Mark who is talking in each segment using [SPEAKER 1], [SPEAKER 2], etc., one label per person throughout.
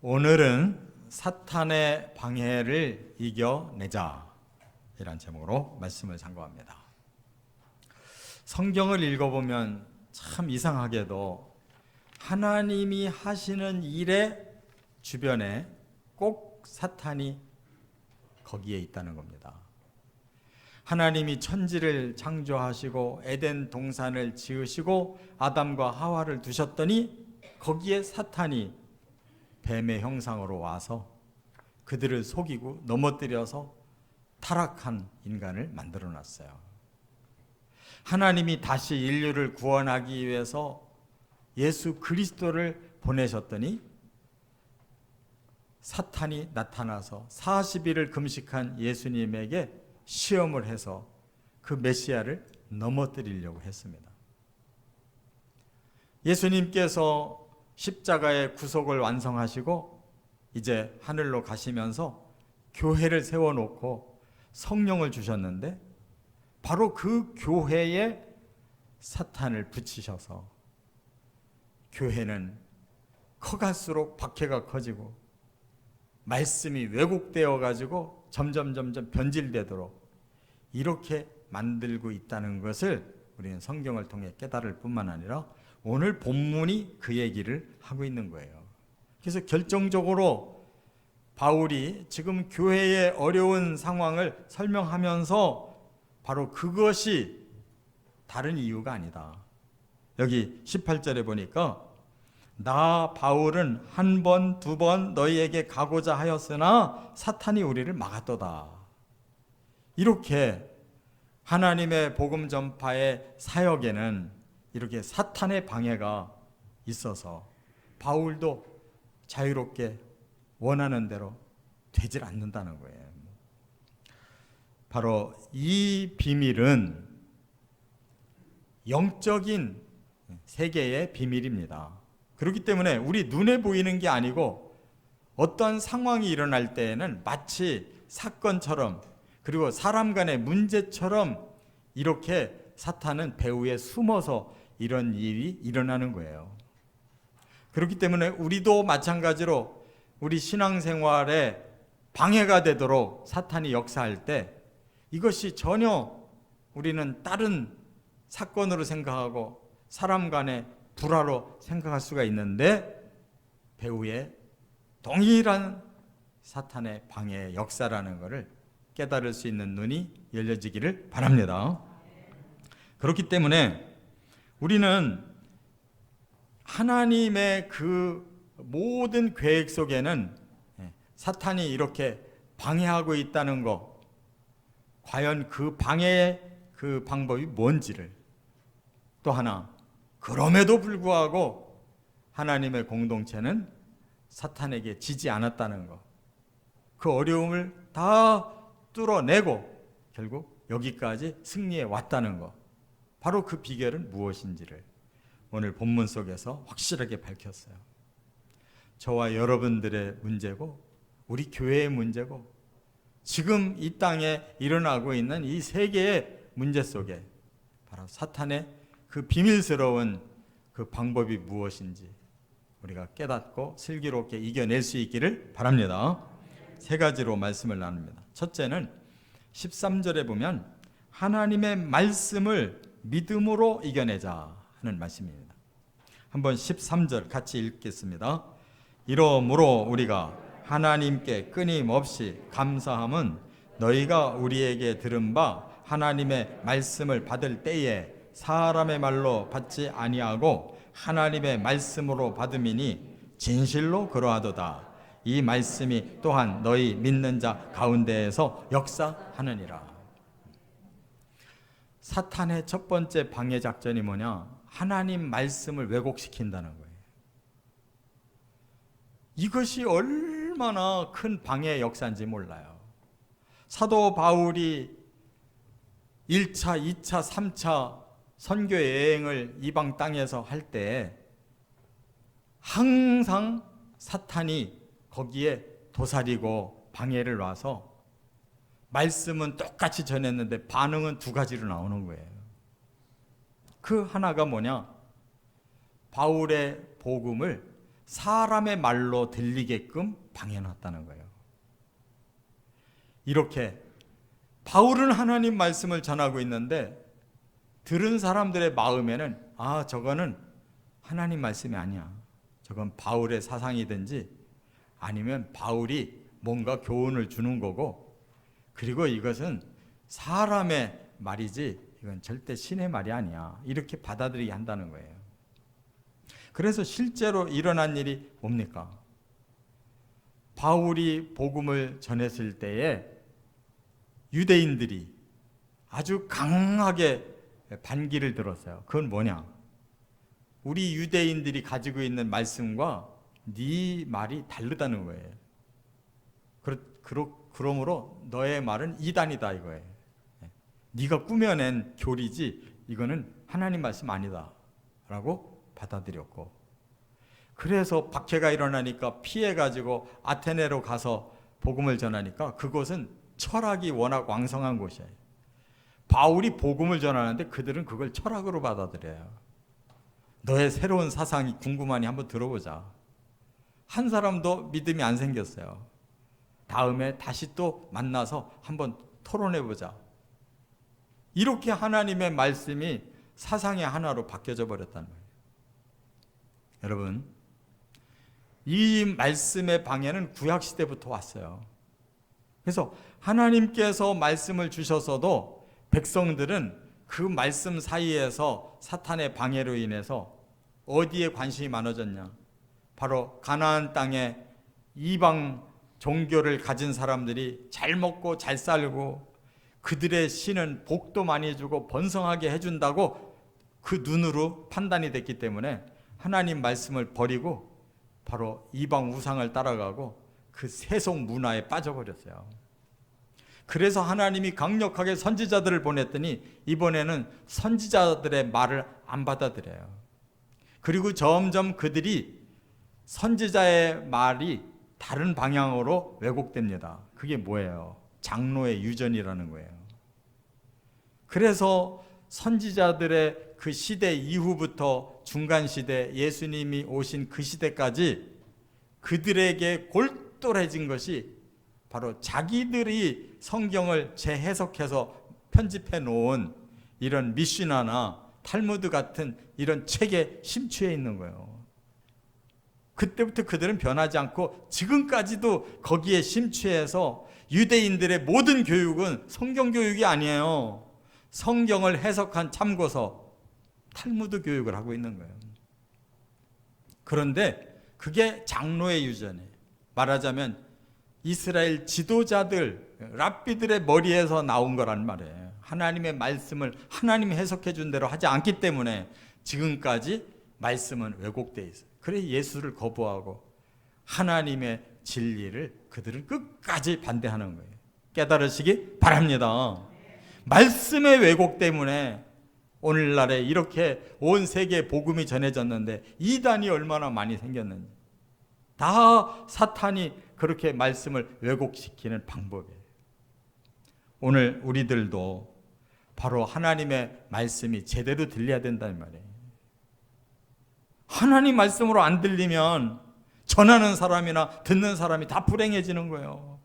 [SPEAKER 1] 오늘은 사탄의 방해를 이겨내자 이란 제목으로 말씀을 상고합니다. 성경을 읽어보면 참 이상하게도 하나님이 하시는 일의 주변에 꼭 사탄이 거기에 있다는 겁니다. 하나님이 천지를 창조하시고 에덴 동산을 지으시고 아담과 하와를 두셨더니 거기에 사탄이 뱀의 형상으로 와서 그들을 속이고 넘어뜨려서 타락한 인간을 만들어 놨어요. 하나님이 다시 인류를 구원하기 위해서 예수 그리스도를 보내셨더니 사탄이 나타나서 40일을 금식한 예수님에게 시험을 해서 그 메시아를 넘어뜨리려고 했습니다. 예수님께서 십자가의 구속을 완성하시고 이제 하늘로 가시면서 교회를 세워놓고 성령을 주셨는데 바로 그 교회에 사탄을 붙이셔서 교회는 커갈수록 박해가 커지고 말씀이 왜곡되어 가지고 점점 점점 변질되도록 이렇게 만들고 있다는 것을 우리는 성경을 통해 깨달을 뿐만 아니라 오늘 본문이 그 얘기를 하고 있는 거예요. 그래서 결정적으로 바울이 지금 교회의 어려운 상황을 설명하면서 바로 그것이 다른 이유가 아니다. 여기 18절에 보니까 나 바울은 한 번, 두 번 너희에게 가고자 하였으나 사탄이 우리를 막았도다. 이렇게 하나님의 복음 전파의 사역에는 이렇게 사탄의 방해가 있어서 바울도 자유롭게 원하는 대로 되질 않는다는 거예요. 바로 이 비밀은 영적인 세계의 비밀입니다. 그렇기 때문에 우리 눈에 보이는 게 아니고 어떤 상황이 일어날 때에는 마치 사건처럼 그리고 사람 간의 문제처럼 이렇게 사탄은 배후에 숨어서 이런 일이 일어나는 거예요. 그렇기 때문에 우리도 마찬가지로 우리 신앙생활에 방해가 되도록 사탄이 역사할 때 이것이 전혀 우리는 다른 사건으로 생각하고 사람 간의 불화로 생각할 수가 있는데 배후에 동일한 사탄의 방해 역사라는 것을 깨달을 수 있는 눈이 열려지기를 바랍니다. 그렇기 때문에 우리는 하나님의 그 모든 계획 속에는 사탄이 이렇게 방해하고 있다는 것, 과연 그 방해의 그 방법이 뭔지를 또 하나, 그럼에도 불구하고 하나님의 공동체는 사탄에게 지지 않았다는 것, 그 어려움을 다 뚫어내고 결국 여기까지 승리해 왔다는 것, 바로 그 비결은 무엇인지를 오늘 본문 속에서 확실하게 밝혔어요. 저와 여러분들의 문제고 우리 교회의 문제고 지금 이 땅에 일어나고 있는 이 세계의 문제 속에 바로 사탄의 그 비밀스러운 그 방법이 무엇인지 우리가 깨닫고 슬기롭게 이겨낼 수 있기를 바랍니다. 세 가지로 말씀을 나눕니다. 첫째는 13절에 보면 하나님의 말씀을 믿음으로 이겨내자 하는 말씀입니다. 한번 13절 같이 읽겠습니다. 이러므로 우리가 하나님께 끊임없이 감사함은 너희가 우리에게 들은 바 하나님의 말씀을 받을 때에 사람의 말로 받지 아니하고 하나님의 말씀으로 받음이니 진실로 그러하도다. 이 말씀이 또한 너희 믿는 자 가운데에서 역사하느니라. 사탄의 첫 번째 방해 작전이 뭐냐? 하나님 말씀을 왜곡시킨다는 거예요. 이것이 얼마나 큰 방해 역사인지 몰라요. 사도 바울이 1차, 2차, 3차 선교 여행을 이방 땅에서 할 때 항상 사탄이 거기에 도사리고 방해를 놔서 말씀은 똑같이 전했는데 반응은 두 가지로 나오는 거예요. 그 하나가 뭐냐? 바울의 복음을 사람의 말로 들리게끔 방해놨다는 거예요. 이렇게 바울은 하나님 말씀을 전하고 있는데 들은 사람들의 마음에는 아 저거는 하나님 말씀이 아니야. 저건 바울의 사상이든지 아니면 바울이 뭔가 교훈을 주는 거고 그리고 이것은 사람의 말이지 이건 절대 신의 말이 아니야. 이렇게 받아들이게 한다는 거예요. 그래서 실제로 일어난 일이 뭡니까? 바울이 복음을 전했을 때에 유대인들이 아주 강하게 반기를 들었어요. 그건 뭐냐? 우리 유대인들이 가지고 있는 말씀과 네 말이 다르다는 거예요. 그러, 그러, 그러므로 너의 말은 이단이다 이거예요. 네가 꾸며낸 교리지 이거는 하나님 말씀 아니다라고 받아들였고 그래서 박해가 일어나니까 피해 가지고 아테네로 가서 복음을 전하니까 그곳은 철학이 워낙 왕성한 곳이에요. 바울이 복음을 전하는데 그들은 그걸 철학으로 받아들여요. 너의 새로운 사상이 궁금하니 한번 들어보자. 한 사람도 믿음이 안 생겼어요. 다음에 다시 또 만나서 한번 토론해 보자. 이렇게 하나님의 말씀이 사상의 하나로 바뀌어져 버렸다는 거예요. 여러분, 이 말씀의 방해는 구약 시대부터 왔어요. 그래서 하나님께서 말씀을 주셔서도 백성들은 그 말씀 사이에서 사탄의 방해로 인해서 어디에 관심이 많아졌냐? 바로 가나안 땅에 이방 종교를 가진 사람들이 잘 먹고 잘 살고 그들의 신은 복도 많이 주고 번성하게 해준다고 그 눈으로 판단이 됐기 때문에 하나님 말씀을 버리고 바로 이방 우상을 따라가고 그 세속 문화에 빠져버렸어요. 그래서 하나님이 강력하게 선지자들을 보냈더니 이번에는 선지자들의 말을 안 받아들여요. 그리고 점점 그들이 선지자의 말이 다른 방향으로 왜곡됩니다. 그게 뭐예요? 장로의 유전이라는 거예요. 그래서 선지자들의 그 시대 이후부터 중간 시대 예수님이 오신 그 시대까지 그들에게 골똘해진 것이 바로 자기들이 성경을 재해석해서 편집해 놓은 이런 미시나나 탈무드 같은 이런 책에 심취해 있는 거예요. 그때부터 그들은 변하지 않고 지금까지도 거기에 심취해서 유대인들의 모든 교육은 성경 교육이 아니에요. 성경을 해석한 참고서 탈무드 교육을 하고 있는 거예요. 그런데 그게 장로의 유전이에요. 말하자면 이스라엘 지도자들, 랍비들의 머리에서 나온 거란 말이에요. 하나님의 말씀을 하나님이 해석해 준 대로 하지 않기 때문에 지금까지 말씀은 왜곡되어 있어요. 그래 예수를 거부하고 하나님의 진리를 그들은 끝까지 반대하는 거예요. 깨달으시기 바랍니다. 말씀의 왜곡 때문에 오늘날에 이렇게 온 세계에 복음이 전해졌는데 이단이 얼마나 많이 생겼는지 다 사탄이 그렇게 말씀을 왜곡시키는 방법이에요. 오늘 우리들도 바로 하나님의 말씀이 제대로 들려야 된다는 말이에요. 하나님 말씀으로 안 들리면 전하는 사람이나 듣는 사람이 다 불행해지는 거예요.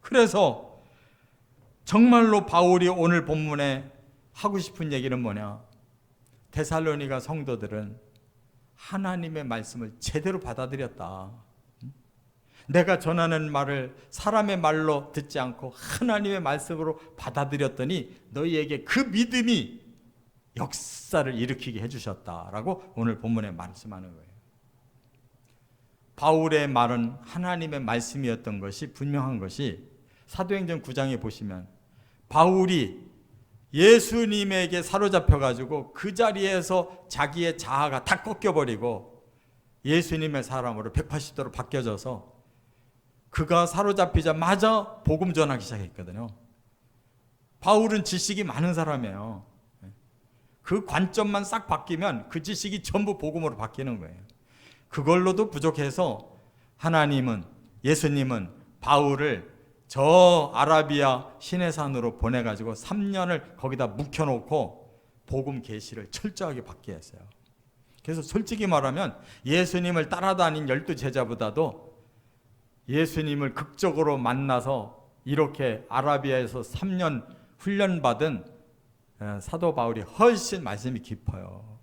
[SPEAKER 1] 그래서 정말로 바울이 오늘 본문에 하고 싶은 얘기는 뭐냐? 데살로니가 성도들은 하나님의 말씀을 제대로 받아들였다. 내가 전하는 말을 사람의 말로 듣지 않고 하나님의 말씀으로 받아들였더니 너희에게 그 믿음이 역사를 일으키게 해주셨다라고 오늘 본문에 말씀하는 거예요. 바울의 말은 하나님의 말씀이었던 것이 분명한 것이 사도행전 9장에 보시면 바울이 예수님에게 사로잡혀 가지고 그 자리에서 자기의 자아가 다 꺾여 버리고 예수님의 사람으로 180도로 바뀌어져서 그가 사로잡히자마자 복음 전하기 시작했거든요. 바울은 지식이 많은 사람이에요. 그 관점만 싹 바뀌면 그 지식이 전부 복음으로 바뀌는 거예요. 그걸로도 부족해서 하나님은 예수님은 바울을 저 아라비아 시내산으로 보내 가지고 3년을 거기다 묵혀 놓고 복음 계시를 철저하게 받게 했어요. 그래서 솔직히 말하면 예수님을 따라다닌 열두 제자보다도 예수님을 극적으로 만나서 이렇게 아라비아에서 3년 훈련받은 에, 사도 바울이 훨씬 말씀이 깊어요.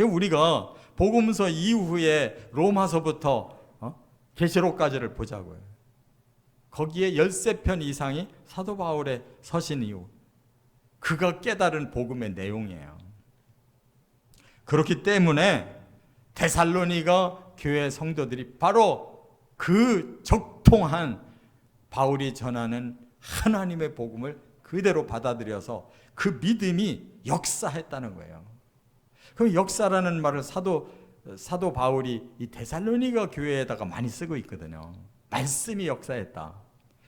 [SPEAKER 1] 우리가 복음서 이후에 로마서부터 어? 계시록까지를 보자고요. 거기에 13편 이상이 사도 바울의 서신 이후 그가 깨달은 복음의 내용이에요. 그렇기 때문에 데살로니가 교회 성도들이 바로 그 적통한 바울이 전하는 하나님의 복음을 그대로 받아들여서 그 믿음이 역사했다는 거예요. 그 역사라는 말을 사도 사도 바울이 이 데살로니가 교회에다가 많이 쓰고 있거든요. 말씀이 역사했다.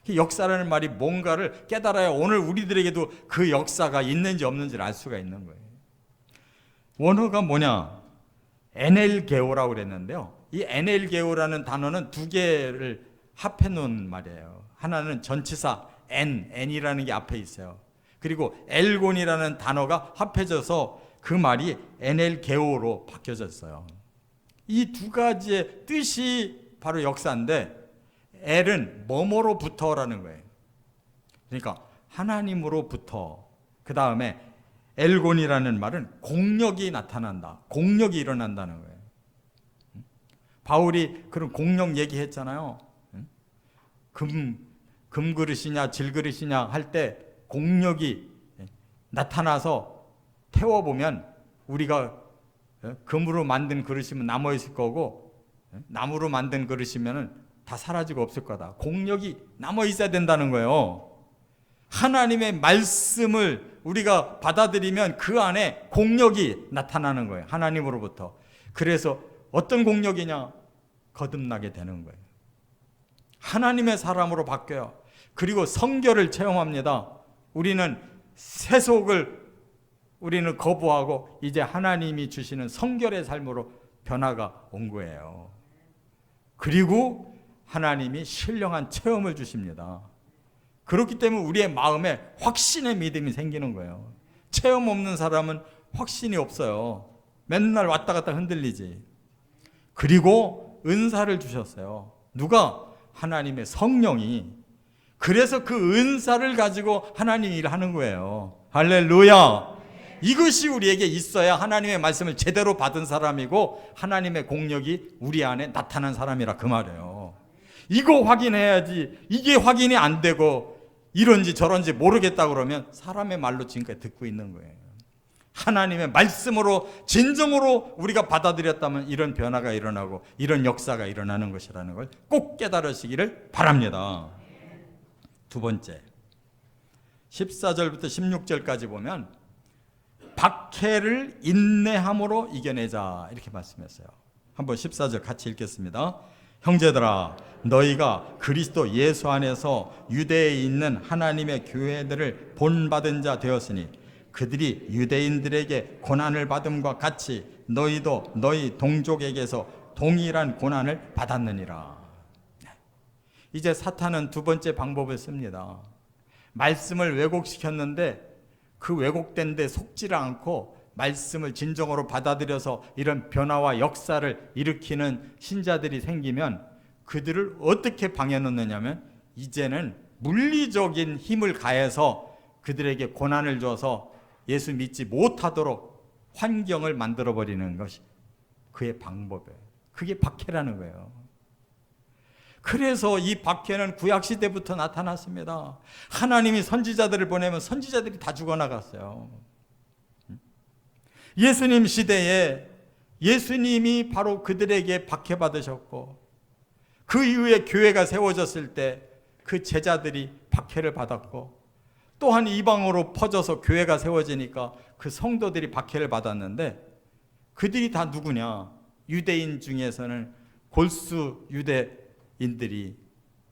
[SPEAKER 1] 그 역사라는 말이 뭔가를 깨달아야 오늘 우리들에게도 그 역사가 있는지 없는지를 알 수가 있는 거예요. 원어가 뭐냐? NL게오라고 그랬는데요. 이 NL게오라는 단어는 두 개를 합해 놓은 말이에요. 하나는 전치사 N, N이라는 게 앞에 있어요. 그리고 엘곤이라는 단어가 합해져서 그 말이 NL게오로 바뀌어졌어요. 이 두 가지의 뜻이 바로 역사인데 L은 뭐뭐로부터라는 거예요. 그러니까 하나님으로부터 그 다음에 엘곤이라는 말은 공력이 나타난다. 공력이 일어난다는 거예요. 바울이 그런 공력 얘기했잖아요. 금, 금그릇이냐 질그릇이냐 할 때 공력이 나타나서 태워보면 우리가 금으로 만든 그릇이면 남아있을 거고 나무로 만든 그릇이면 다 사라지고 없을 거다. 공력이 남아있어야 된다는 거예요. 하나님의 말씀을 우리가 받아들이면 그 안에 공력이 나타나는 거예요. 하나님으로부터. 그래서 어떤 공력이냐? 거듭나게 되는 거예요. 하나님의 사람으로 바뀌어요. 그리고 성결을 체험합니다. 우리는 세속을 우리는 거부하고 이제 하나님이 주시는 성결의 삶으로 변화가 온 거예요. 그리고 하나님이 신령한 체험을 주십니다. 그렇기 때문에 우리의 마음에 확신의 믿음이 생기는 거예요. 체험 없는 사람은 확신이 없어요. 맨날 왔다 갔다 흔들리지. 그리고 은사를 주셨어요. 누가? 하나님의 성령이. 그래서 그 은사를 가지고 하나님 일을 하는 거예요. 할렐루야. 이것이 우리에게 있어야 하나님의 말씀을 제대로 받은 사람이고 하나님의 공력이 우리 안에 나타난 사람이라 그 말이에요. 이거 확인해야지. 이게 확인이 안 되고 이런지 저런지 모르겠다 그러면 사람의 말로 지금까지 듣고 있는 거예요. 하나님의 말씀으로 진정으로 우리가 받아들였다면 이런 변화가 일어나고 이런 역사가 일어나는 것이라는 걸 꼭 깨달으시기를 바랍니다. 두 번째. 14절부터 16절까지 보면 박해를 인내함으로 이겨내자 이렇게 말씀했어요. 한번 14절 같이 읽겠습니다. 형제들아 너희가 그리스도 예수 안에서 유대에 있는 하나님의 교회들을 본받은 자 되었으니 그들이 유대인들에게 고난을 받음과 같이 너희도 너희 동족에게서 동일한 고난을 받았느니라. 이제 사탄은 두 번째 방법을 씁니다. 말씀을 왜곡시켰는데 그 왜곡된 데 속지를 않고 말씀을 진정으로 받아들여서 이런 변화와 역사를 일으키는 신자들이 생기면 그들을 어떻게 방해 놓느냐면 이제는 물리적인 힘을 가해서 그들에게 고난을 줘서 예수 믿지 못하도록 환경을 만들어 버리는 것이 그의 방법이에요. 그게 박해라는 거예요. 그래서 이 박해는 구약 시대부터 나타났습니다. 하나님이 선지자들을 보내면 선지자들이 다 죽어나갔어요. 예수님 시대에 예수님이 바로 그들에게 박해받으셨고 그 이후에 교회가 세워졌을 때 그 제자들이 박해를 받았고 또한 이방으로 퍼져서 교회가 세워지니까 그 성도들이 박해를 받았는데 그들이 다 누구냐? 유대인 중에서는 골수 유대 인들이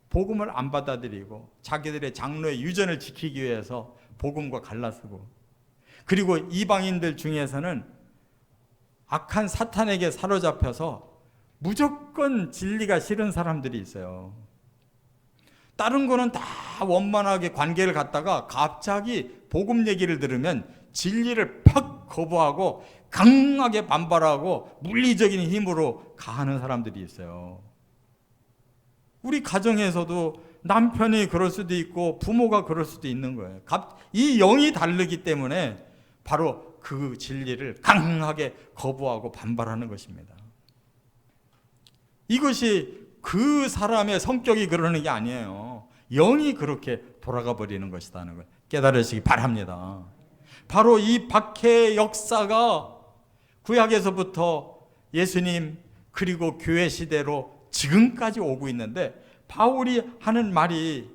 [SPEAKER 1] 복음을 안 받아들이고 자기들의 장로의 유전을 지키기 위해서 복음과 갈라서고 그리고 이방인들 중에서는 악한 사탄에게 사로잡혀서 무조건 진리가 싫은 사람들이 있어요. 다른 거는 다 원만하게 관계를 갖다가 갑자기 복음 얘기를 들으면 진리를 팍 거부하고 강하게 반발하고 물리적인 힘으로 가하는 사람들이 있어요. 우리 가정에서도 남편이 그럴 수도 있고 부모가 그럴 수도 있는 거예요. 갑- 이 영이 다르기 때문에 바로 그 진리를 강하게 거부하고 반발하는 것입니다. 이것이 그 사람의 성격이 그러는 게 아니에요. 영이 그렇게 돌아가 버리는 것이라는 걸 깨달으시기 바랍니다. 바로 이 박해의 역사가 구약에서부터 예수님 그리고 교회 시대로 지금까지 오고 있는데 바울이 하는 말이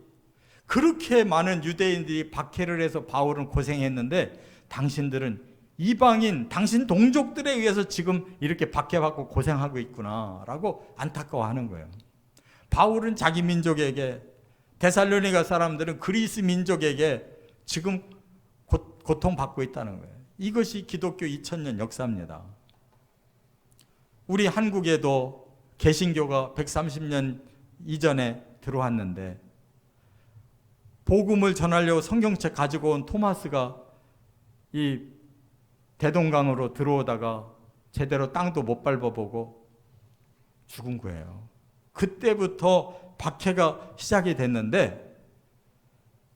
[SPEAKER 1] 그렇게 많은 유대인들이 박해를 해서 바울은 고생했는데 당신들은 이방인 당신 동족들에 의해서 지금 이렇게 박해받고 고생하고 있구나라고 안타까워하는 거예요. 바울은 자기 민족에게 데살로니가 사람들은 그리스 민족에게 지금 고, 고통받고 있다는 거예요. 이것이 기독교 2000년 역사입니다. 우리 한국에도 개신교가 130년 이전에 들어왔는데 복음을 전하려고 성경책 가지고 온 토마스가 이 대동강으로 들어오다가 제대로 땅도 못 밟아보고 죽은 거예요. 그때부터 박해가 시작이 됐는데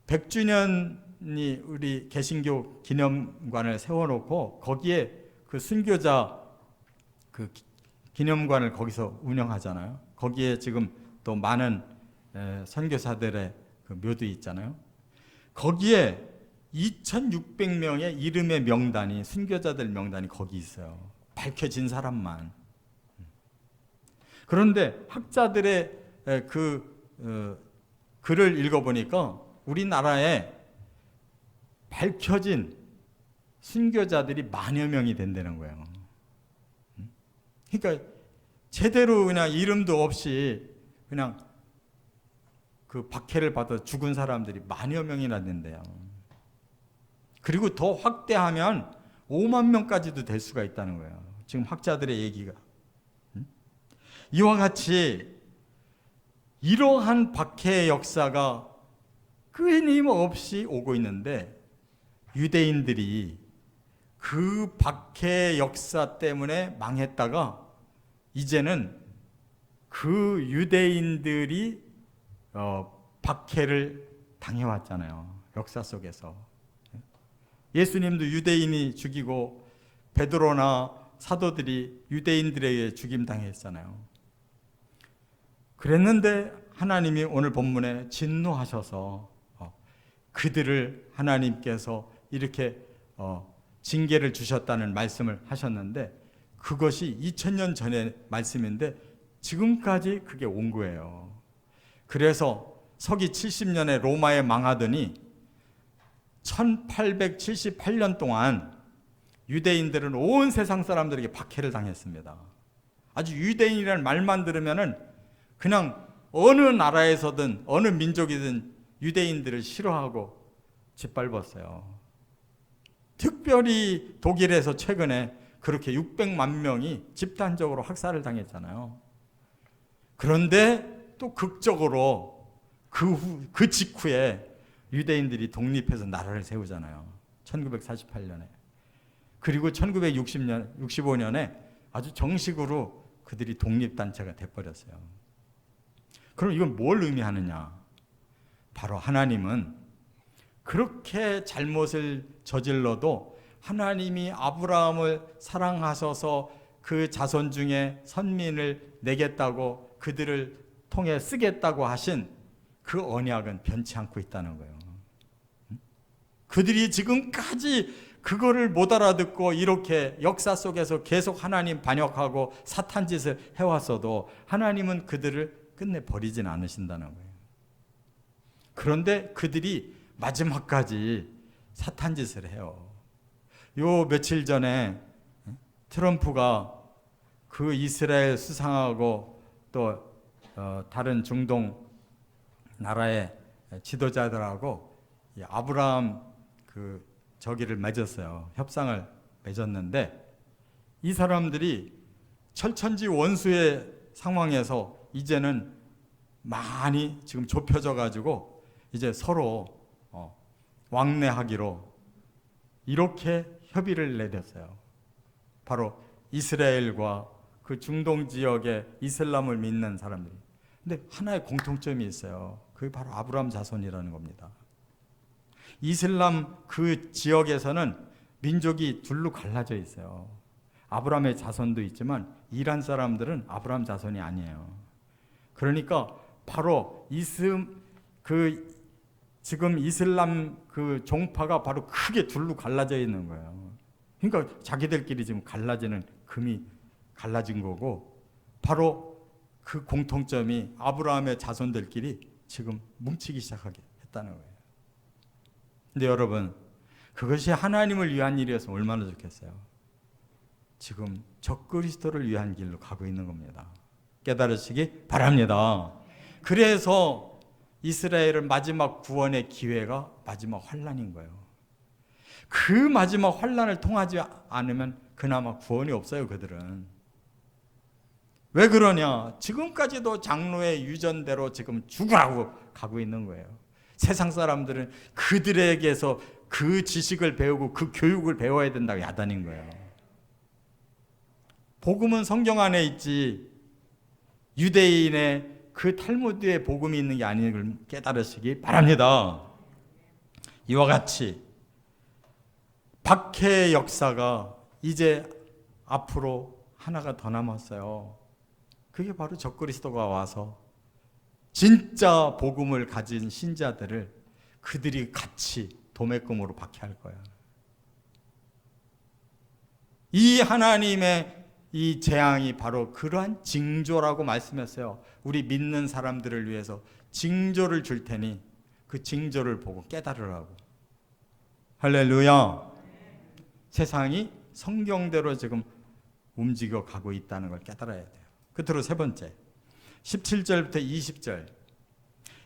[SPEAKER 1] 100주년이 우리 개신교 기념관을 세워놓고 거기에 그 순교자 그 기- 기념관을 거기서 운영하잖아요. 거기에 지금 또 많은 에, 선교사들의 그 묘도 있잖아요. 거기에 2,600명의 이름의 명단이 순교자들 명단이 거기 있어요. 밝혀진 사람만. 그런데 학자들의 에, 그 어, 글을 읽어보니까 우리나라에 밝혀진 순교자들이 만여 명이 된다는 거예요. 음? 그러니까 제대로 그냥 이름도 없이 그냥 그 박해를 받아 죽은 사람들이 만여 명이나 된대요. 그리고 더 확대하면 5만 명까지도 될 수가 있다는 거예요. 지금 학자들의 얘기가. 음? 이와 같이 이러한 박해의 역사가 끊임없이 오고 있는데 유대인들이 그 박해의 역사 때문에 망했다가 이제는 그 유대인들이 어, 박해를 당해왔잖아요. 역사 속에서. 예수님도 유대인이 죽이고 베드로나 사도들이 유대인들에 의해 죽임 당했잖아요. 그랬는데 하나님이 오늘 본문에 진노하셔서 어, 그들을 하나님께서 이렇게 어, 징계를 주셨다는 말씀을 하셨는데 그것이 2000년 전의 말씀인데 지금까지 그게 온 거예요. 그래서 서기 70년에 로마에 망하더니 1878년 동안 유대인들은 온 세상 사람들에게 박해를 당했습니다. 아주 유대인이라는 말만 들으면은 그냥 어느 나라에서든 어느 민족이든 유대인들을 싫어하고 짓밟았어요. 특별히 독일에서 최근에 그렇게 600만 명이 집단적으로 학살을 당했잖아요. 그런데 또 극적으로 그, 후, 그 직후에 유대인들이 독립해서 나라를 세우잖아요. 1948년에. 그리고 1960년, 65년에 아주 정식으로 그들이 독립단체가 돼버렸어요. 그럼 이건 뭘 의미하느냐? 바로 하나님은 그렇게 잘못을 저질러도 하나님이 아브라함을 사랑하셔서 그 자손 중에 선민을 내겠다고 그들을 통해 쓰겠다고 하신 그 언약은 변치 않고 있다는 거예요. 그들이 지금까지 그거를 못 알아듣고 이렇게 역사 속에서 계속 하나님 반역하고 사탄 짓을 해왔어도 하나님은 그들을 끝내 버리진 않으신다는 거예요. 그런데 그들이 마지막까지 사탄 짓을 해요. 요 며칠 전에 트럼프가 그 이스라엘 수상하고 또 어, 다른 중동 나라의 지도자들하고 이 아브라함 그 저기를 맺었어요. 협상을 맺었는데 이 사람들이 철천지 원수의 상황에서 이제는 많이 지금 좁혀져 가지고 이제 서로 어, 왕래하기로 이렇게 협의를 내렸어요. 바로 이스라엘과 그 중동 지역의 이슬람을 믿는 사람들이. 근데 하나의 공통점이 있어요. 그게 바로 아브라함 자손이라는 겁니다. 이슬람 그 지역에서는 민족이 둘로 갈라져 있어요. 아브라함의 자손도 있지만 이란 사람들은 아브라함 자손이 아니에요. 그러니까 바로 이슬 그 지금 이슬람 그 종파가 바로 크게 둘로 갈라져 있는 거예요. 그러니까 자기들끼리 지금 갈라지는 금이 갈라진 거고 바로 그 공통점이 아브라함의 자손들끼리 지금 뭉치기 시작하게 했다는 거예요. 근데 여러분 그것이 하나님을 위한 일이어서 얼마나 좋겠어요. 지금 적그리스도를 위한 길로 가고 있는 겁니다. 깨달으시기 바랍니다. 그래서 이스라엘은 마지막 구원의 기회가 마지막 환란인 거예요. 그 마지막 환란을 통하지 않으면 그나마 구원이 없어요, 그들은. 왜 그러냐? 지금까지도 장로의 유전대로 지금 죽으라고 가고 있는 거예요. 세상 사람들은 그들에게서 그 지식을 배우고 그 교육을 배워야 된다고 야단인 거예요. 복음은 성경 안에 있지 유대인의 그 탈무드에 복음이 있는 게 아닌 걸 깨달으시기 바랍니다. 이와 같이 박해의 역사가 이제 앞으로 하나가 더 남았어요. 그게 바로 적그리스도가 와서 진짜 복음을 가진 신자들을 그들이 같이 도매금으로 박해할 거야. 이 하나님의 이 재앙이 바로 그러한 징조라고 말씀했어요. 우리 믿는 사람들을 위해서 징조를 줄 테니 그 징조를 보고 깨달으라고. 할렐루야. 세상이 성경대로 지금 움직여 가고 있다는 걸 깨달아야 돼요. 끝으로 세 번째. 17절부터 20절.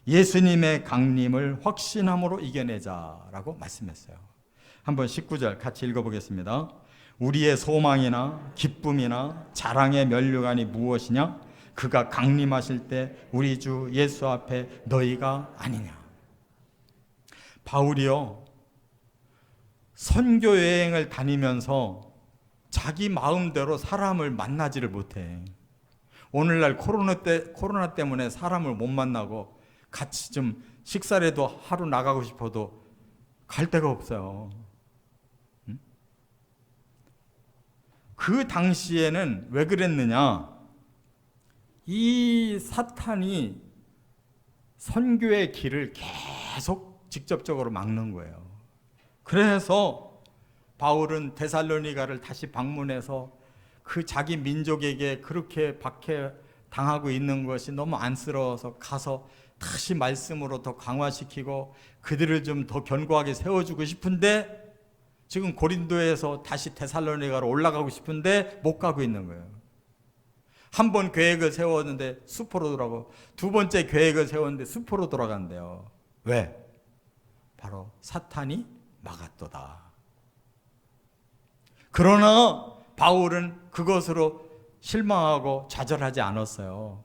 [SPEAKER 1] 예수님의 강림을 확신함으로 이겨내자라고 말씀했어요. 한번 19절 같이 읽어보겠습니다. 우리의 소망이나 기쁨이나 자랑의 면류관이 무엇이냐? 그가 강림하실 때 우리 주 예수 앞에 너희가 아니냐? 바울이요. 선교 여행을 다니면서 자기 마음대로 사람을 만나지를 못해. 오늘날 코로나 때 코로나 때문에 사람을 못 만나고 같이 좀 식사라도 하루 나가고 싶어도 갈 데가 없어요. 그 당시에는 왜 그랬느냐? 이 사탄이 선교의 길을 계속 직접적으로 막는 거예요. 그래서 바울은 데살로니가를 다시 방문해서 그 자기 민족에게 그렇게 박해 당하고 있는 것이 너무 안쓰러워서 가서 다시 말씀으로 더 강화시키고 그들을 좀 더 견고하게 세워주고 싶은데 지금 고린도에서 다시 데살로니가로 올라가고 싶은데 못 가고 있는 거예요. 한 번 계획을 세웠는데 수포로 돌아가고 두 번째 계획을 세웠는데 수포로 돌아간대요. 왜? 바로 사탄이 막았도다. 그러나 바울은 그것으로 실망하고 좌절하지 않았어요.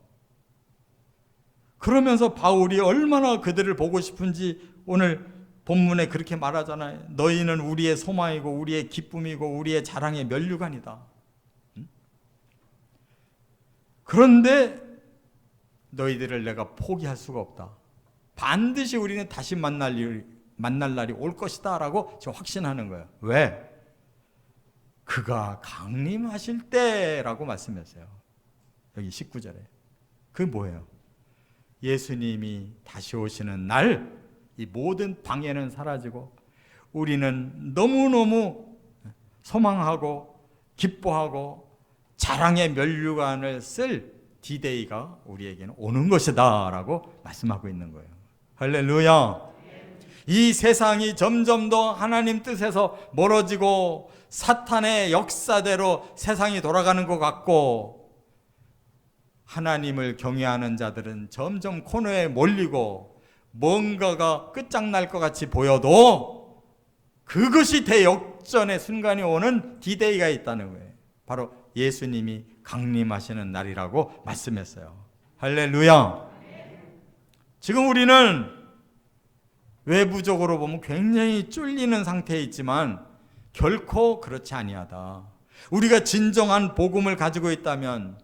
[SPEAKER 1] 그러면서 바울이 얼마나 그들을 보고 싶은지 오늘 본문에 그렇게 말하잖아요. 너희는 우리의 소망이고 우리의 기쁨이고 우리의 자랑의 면류관이다. 그런데 너희들을 내가 포기할 수가 없다. 반드시 우리는 다시 만날 일, 만날 날이 올 것이다라고 저 확신하는 거예요. 왜? 그가 강림하실 때라고 말씀했어요. 여기 19절에. 그게 뭐예요? 예수님이 다시 오시는 날, 이 모든 방해는 사라지고, 우리는 너무너무 소망하고, 기뻐하고, 자랑의 면류관을 쓸 디데이가 우리에게는 오는 것이다. 라고 말씀하고 있는 거예요. 할렐루야. 이 세상이 점점 더 하나님 뜻에서 멀어지고 사탄의 역사대로 세상이 돌아가는 것 같고 하나님을 경외하는 자들은 점점 코너에 몰리고 뭔가가 끝장날 것 같이 보여도 그것이 대역전의 순간이 오는 디데이가 있다는 거예요. 바로 예수님이 강림하시는 날이라고 말씀했어요. 할렐루야. 지금 우리는 외부적으로 보면 굉장히 쫄리는 상태에 있지만 결코 그렇지 아니하다. 우리가 진정한 복음을 가지고 있다면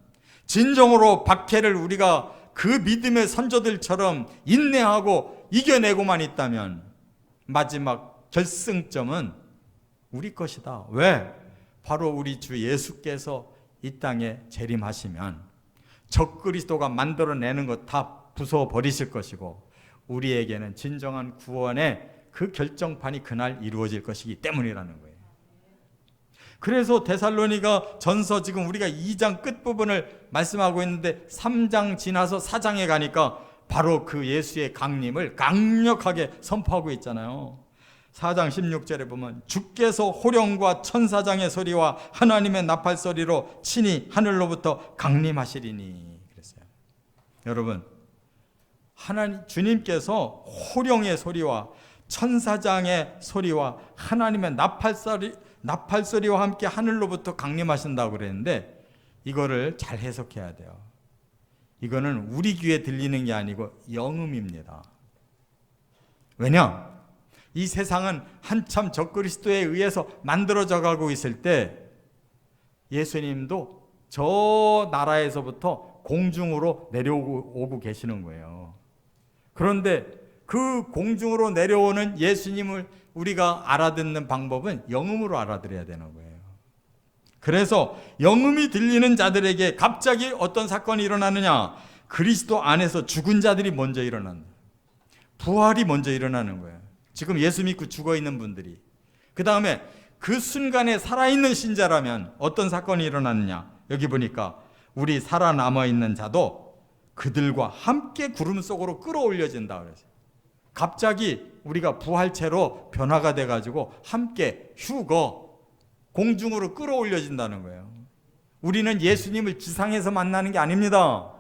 [SPEAKER 1] 진정으로 박해를 우리가 그 믿음의 선조들처럼 인내하고 이겨내고만 있다면 마지막 결승점은 우리 것이다. 왜? 바로 우리 주 예수께서 이 땅에 재림하시면 적그리스도가 만들어내는 것 다 부숴 버리실 것이고 우리에게는 진정한 구원의 그 결정판이 그날 이루어질 것이기 때문이라는 거예요. 그래서 데살로니가 전서 지금 우리가 2장 끝부분을 말씀하고 있는데 3장 지나서 4장에 가니까 바로 그 예수의 강림을 강력하게 선포하고 있잖아요. 4장 16절에 보면 주께서 호령과 천사장의 소리와 하나님의 나팔 소리로 친히 하늘로부터 강림하시리니 그랬어요. 여러분 하나님 주님께서 호령의 소리와 천사장의 소리와 하나님의 나팔 소리 나팔 소리와 함께 하늘로부터 강림하신다고 그랬는데 이거를 잘 해석해야 돼요. 이거는 우리 귀에 들리는 게 아니고 영음입니다. 왜냐? 이 세상은 한참 적그리스도에 의해서 만들어져 가고 있을 때 예수님도 저 나라에서부터 공중으로 내려오고 오고 계시는 거예요. 그런데 그 공중으로 내려오는 예수님을 우리가 알아듣는 방법은 영음으로 알아들어야 되는 거예요. 그래서 영음이 들리는 자들에게 갑자기 어떤 사건이 일어나느냐? 그리스도 안에서 죽은 자들이 먼저 일어난다. 부활이 먼저 일어나는 거예요. 지금 예수 믿고 죽어 있는 분들이. 그 다음에 그 순간에 살아있는 신자라면 어떤 사건이 일어나느냐? 여기 보니까 우리 살아남아 있는 자도 그들과 함께 구름 속으로 끌어올려진다 그래서 갑자기 우리가 부활체로 변화가 돼 가지고 함께 휴거 공중으로 끌어올려진다는 거예요. 우리는 예수님을 지상에서 만나는 게 아닙니다.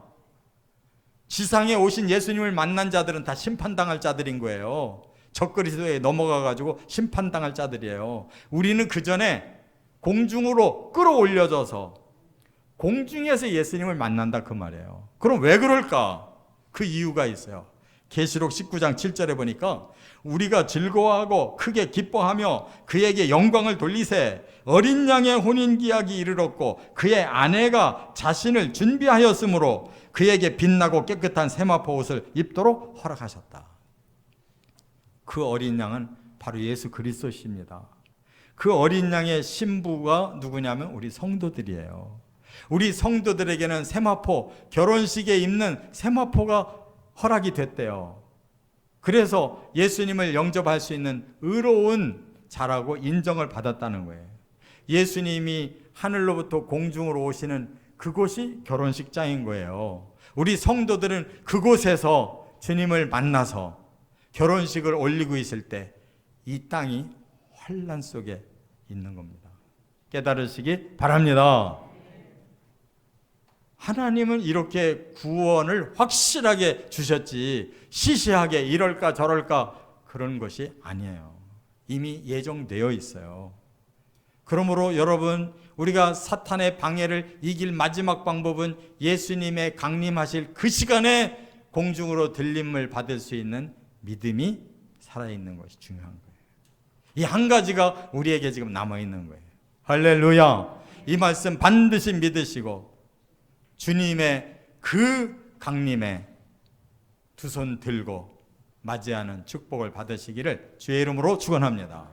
[SPEAKER 1] 지상에 오신 예수님을 만난 자들은 다 심판당할 자들인 거예요. 적그리스도에 넘어가 가지고 심판당할 자들이에요. 우리는 그 전에 공중으로 끌어올려져서 공중에서 예수님을 만난다 그 말이에요. 그럼 왜 그럴까? 그 이유가 있어요. 계시록 19장 7절에 보니까 우리가 즐거워하고 크게 기뻐하며 그에게 영광을 돌리세 어린 양의 혼인 기약이 이르렀고 그의 아내가 자신을 준비하였으므로 그에게 빛나고 깨끗한 세마포 옷을 입도록 허락하셨다. 그 어린 양은 바로 예수 그리스도십니다. 그 어린 양의 신부가 누구냐면 우리 성도들이에요. 우리 성도들에게는 세마포 결혼식에 입는 세마포가 허락이 됐대요. 그래서 예수님을 영접할 수 있는 의로운 자라고 인정을 받았다는 거예요. 예수님이 하늘로부터 공중으로 오시는 그곳이 결혼식장인 거예요. 우리 성도들은 그곳에서 주님을 만나서 결혼식을 올리고 있을 때 이 땅이 환란 속에 있는 겁니다. 깨달으시기 바랍니다. 하나님은 이렇게 구원을 확실하게 주셨지 시시하게 이럴까 저럴까 그런 것이 아니에요. 이미 예정되어 있어요. 그러므로 여러분 우리가 사탄의 방해를 이길 마지막 방법은 예수님의 강림하실 그 시간에 공중으로 들림을 받을 수 있는 믿음이 살아있는 것이 중요한 거예요. 이 한 가지가 우리에게 지금 남아 있는 거예요. 할렐루야. 이 말씀 반드시 믿으시고 주님의 그 강림에 두 손 들고 맞이하는 축복을 받으시기를 주의 이름으로 축원합니다.